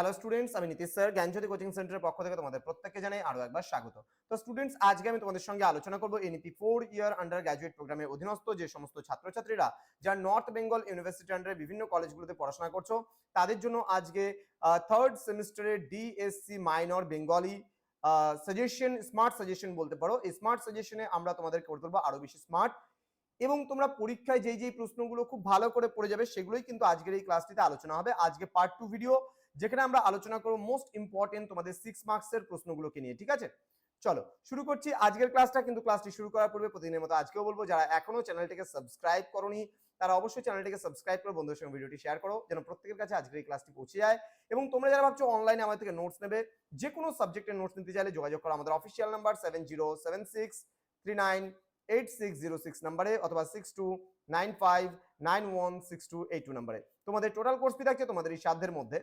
Hello students আমি Nitish sir, জ্ঞানজ্যোতি coaching সেন্টারের পক্ষ থেকে তোমাদের প্রত্যেককে জানাই আরও একবার স্বাগত। তো স্টুডেন্টস আজকে আমি তোমাদের সঙ্গে আলোচনা করব NEP four year undergraduate প্রোগ্রামের অধীনস্থ যে সমস্ত ছাত্রছাত্রীরা, যারা নর্থ বেঙ্গল ইউনিভার্সিটি আন্ডারে বিভিন্ন কলেজগুলোতে পড়াশোনা করছ, তাদের জন্য আজকে থার্ড সেমিস্টারের DSC minor Bengali suggestion smart suggestion বলতে পারো। এই স্মার্ট সাজেশনে আমরা তোমাদের করে তুলবো আরও বেশি স্মার্ট এবং তোমরা পরীক্ষায় যেই যেই প্রশ্নগুলো খুব ভালো করে পড়ে যাবে, সেগুলোই কিন্তু আজকের এই ক্লাসটিতে আলোচনা হবে। আজকে পার্ট টু ভিডিও যেখানে আমরা আলোচনা করব মোস্ট ইম্পর্টেন্ট তোমাদের সিক্স মার্কসের প্রশ্নগুলোকে নিয়ে, ঠিক আছে? চলো, শুরু করছি আজকের ক্লাসটা কিন্তু ক্লাসটি শুরু করার পূর্বে প্রতিদিনের মতো আজকেও বলব, যারা এখনও চ্যানেলটিকে সাবস্ক্রাইব করনি, তারা অবশ্যই চ্যানেলটিকে সাবস্ক্রাইব করে বন্ধুদের সঙ্গে ভিডিওটি শেয়ার করো, যেন প্রত্যেকের কাছে আজকের এই ক্লাসটি পৌঁছে যায়। এবং তোমরা যারা ভাবছ অনলাইনে আমাদের থেকে নোটস নেবে যে কোনো সাবজেক্টের নোটস নিতে চাইলে যোগাযোগ করো আমাদের official number seven zero seven six three nine eight six zero six নাম্বারে অথবা six two nine five nine one six two eight two নাম্বারে তোমাদের টোটাল কোর্স ফি থাকছে তোমাদের এই সাধ্যের মধ্যে।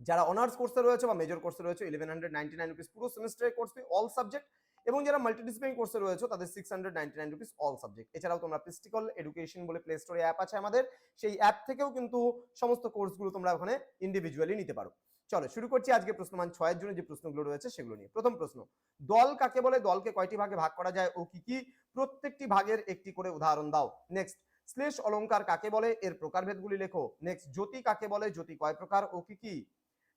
যারা অনার্স কোর্সে রয়েছে বা মেজর কোর্সে রয়েছে eleven hundred ninety nine rupees পুরো সেমিস্টারের কোর্স ফি অল সাবজেক্ট এবং যারা মাল্টিডিসিপ্লিন কোর্সে রয়েছে, তাদের six hundred ninety nine rupees all subject এছাড়াও তোমরা প্রিস্টিকল এডুকেশন বলে প্লে স্টোরে অ্যাপ আছে আমাদের। সেই অ্যাপ থেকেও কিন্তু সমস্ত কোর্সগুলো তোমরা ওখানে ইন্ডিভিজুয়ালি নিতে পারো। চলো, শুরু করছি আজকে প্রশ্নমান ছয়ের জন্য যে প্রশ্নগুলো রয়েছে সেগুলো নিয়ে। প্রথম প্রশ্ন, দল কাকে বলে? দলকে কয়টি ভাগে ভাগ করা যায় ও কি কি? প্রত্যেকটি ভাগের একটি করে উদাহরণ দাও। নেক্সট শ্লেষ অলংকার কাকে বলে? এর প্রকারভেদগুলি লেখো। নেক্সট জ্যোতি কাকে বলে? জ্যোতি কয় প্রকার? ও কি কি?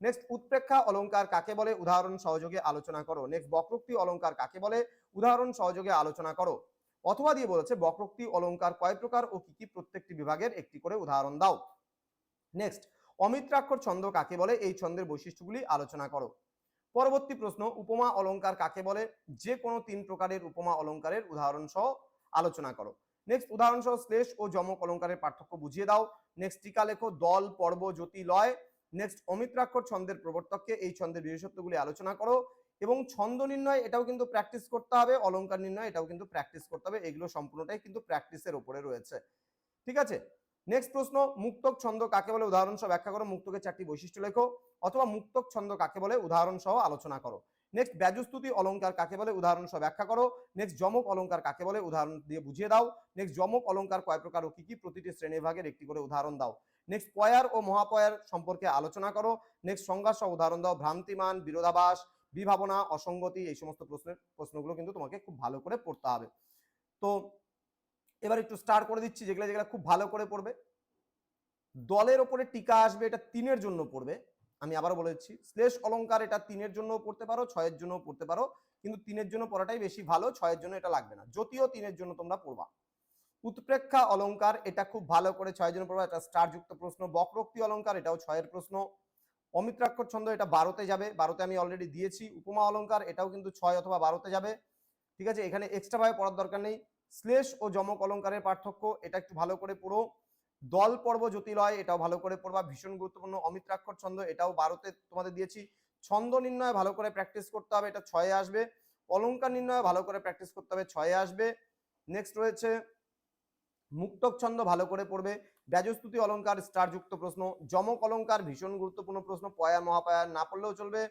নেক্সট উৎপ্রেক্ষা অলংকার কাকে বলে? উদাহরণ সহযোগে আলোচনা করো। নেক্সট বক্রোক্তি অলংকার কাকে বলে? উদাহরণ সহযোগে আলোচনা করো। অথবা দিয়ে বলেছে, বক্রোক্তি অলংকার কয় প্রকার ও কি কি প্রত্যেকটি বিভাগের একটি করে উদাহরণ দাও। নেক্সট অমিত্রাক্ষর ছন্দ কাকে বলে? এই ছন্দের বৈশিষ্ট্যগুলি আলোচনা করো। পরবর্তী প্রশ্ন, উপমা অলঙ্কার কাকে বলে? যে কোনো তিন প্রকারের উপমা অলংকারের উদাহরণ সহ আলোচনা করো। নেক্সট উদাহরণ সহ শ্লেষ ও যমক অলংকারের পার্থক্য বুঝিয়ে দাও। নেক্সট টিকা লেখো, দল, পর্ব, জ্যোতি, লয়। নেক্সট অমিত্রাক্ষর ছন্দের প্রবর্তককে এই ছন্দের বিশেষত্বগুলি আলোচনা করো এবং ছন্দ নির্ণয়, এটাও কিন্তু প্র্যাকটিস করতে হবে, অলঙ্কার নির্ণয়, এটাও কিন্তু প্র্যাকটিস করতে হবে, এগুলো সম্পূর্ণটাই কিন্তু প্র্যাকটিসের উপরে রয়েছে। ঠিক আছে? নেক্সট প্রশ্ন, মুক্তক ছন্দ কাকে বলে? উদাহরণ সহ ব্যাখ্যা করো, মুক্তকের চারটি বৈশিষ্ট্য লেখো, অথবা মুক্তক ছন্দ কাকে বলে? উদাহরণ সহ আলোচনা করো। নেক্সট ব্যাজস্তুতি অলংকার কাকে বলে? উদাহরণ সব ব্যাখ্যা করো। নেক্সট যমক অলংকার কাকে বলে? উদাহরণ দিয়ে বুঝিয়ে দাও। নেক্সট যমক অলংকার কয় প্রকার ও কি কি? প্রতিটি শ্রেণীভাগের একটি করে উদাহরণ দাও। নেক্সট পয়ার ও মহাপয়ার সম্পর্কে আলোচনা করো। নেক্সট সংজ্ঞা সহ উদাহরণ দাও। ভ্রান্তিমান বিরোধাবাস বিভাবনা, অসঙ্গতি, এই সমস্ত প্রশ্নের প্রশ্নগুলো কিন্তু তোমাকে খুব ভালো করে পড়তে হবে। তো এবার একটু স্টার্ট করে দিচ্ছি, যেগুলো যেগুলো খুব ভালো করে পড়বে। দলের ওপরে টিকা আসবে, এটা তিনের জন্য পড়বে। আমি আবারও বলে দিচ্ছি, শ্লেষ অলংকার এটা তিনের জন্য পড়তে পারো, ছয়ের জন্য পড়তে পারো, কিন্তু তিনের জন্য পড়াটাই বেশি ভালো, ছয়ের জন্য এটা লাগবে না। যদিও তিনের জন্য তোমরা পড়বা। উৎপ্রেক্ষা অলংকার এটা খুব ভালো করে ছয়ের জন্য পড়বা, এটা স্টার যুক্ত প্রশ্ন। বক্রোক্তি অলংকার এটাও ছয়ের প্রশ্ন। অমিত্রাক্ষর ছন্দ এটা বারোতে যাবে, বারোতে আমি অলরেডি দিয়েছি। উপমা অলংকার এটাও কিন্তু ছয় অথবা বারোতে যাবে। ঠিক আছে, এখানে এক্সট্রাভাবে পড়ার দরকার নেই। শ্লেষ ও যমক অলংকারের পার্থক্য, এটা একটু ভালো করে পড়ো। দল পর্ব জ্যোতিলয় এটাও ভালো করে পড়বা। ভীষণ গুরুত্বপূর্ণ অমিত্রাক্ষর ছন্দ, এটাও বারোতে তোমাদের দিয়েছি। ছন্দ নির্ণয় ভালো করে প্র্যাকটিস করতে হবে, এটা ছয়ে আসবে। অলঙ্কার নির্ণয় ভালো করে প্র্যাকটিস করতে হবে, ছয়ে আসবে। নেক্সট রয়েছে, মুক্তক ছন্দ ভালো করে পড়বে। ব্যাজস্তুতি অলঙ্কার স্টার যুক্ত প্রশ্ন, যমক অলংকার ভীষণ গুরুত্বপূর্ণ প্রশ্ন, পয়া, মহাপয়া, না পড়লেও চলবে।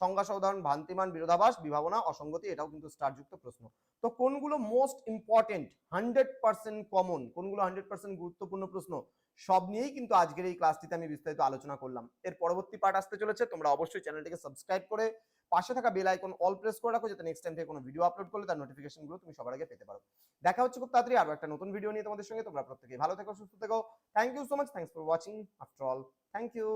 সংজ্ঞা উদাহরণ ভান্তিমান বিরোধাভাস, বিভাবনা, অসঙ্গতি, এটাও কিন্তু স্টারযুক্ত প্রশ্ন। তো কোনগুলো most important hundred percent common কোনগুলো হান্ড্রেড পার্সেন্ট গুরুত্বপূর্ণ প্রশ্ন? সব নিয়েই কিন্তু আজকের এই ক্লাসটিতে আমি বিস্তারিত আলোচনা করলাম। এর পরবর্তী পার্ট আসতে চলেছে, তোমরা অবশ্যই চ্যানেলটিকে সাবস্ক্রাইব করে পাশে থাকা বেল আইকন অল প্রেস করে রাখো, যাতে নেক্সট টাইম থেকে কোনো ভিডিও আপলোড করলে তার নোটিফিকেশনগুলো তুমি সবার আগে পেতে পারো। দেখা হচ্ছে খুব তাড়াতাড়ি আরও একটা নতুন ভিডিও নিয়ে তোমাদের সঙ্গে। তোমরা প্রত্যেকেই ভালো থেকো, সুস্থ থেকো। Thank you so much thanks for watching after all thank you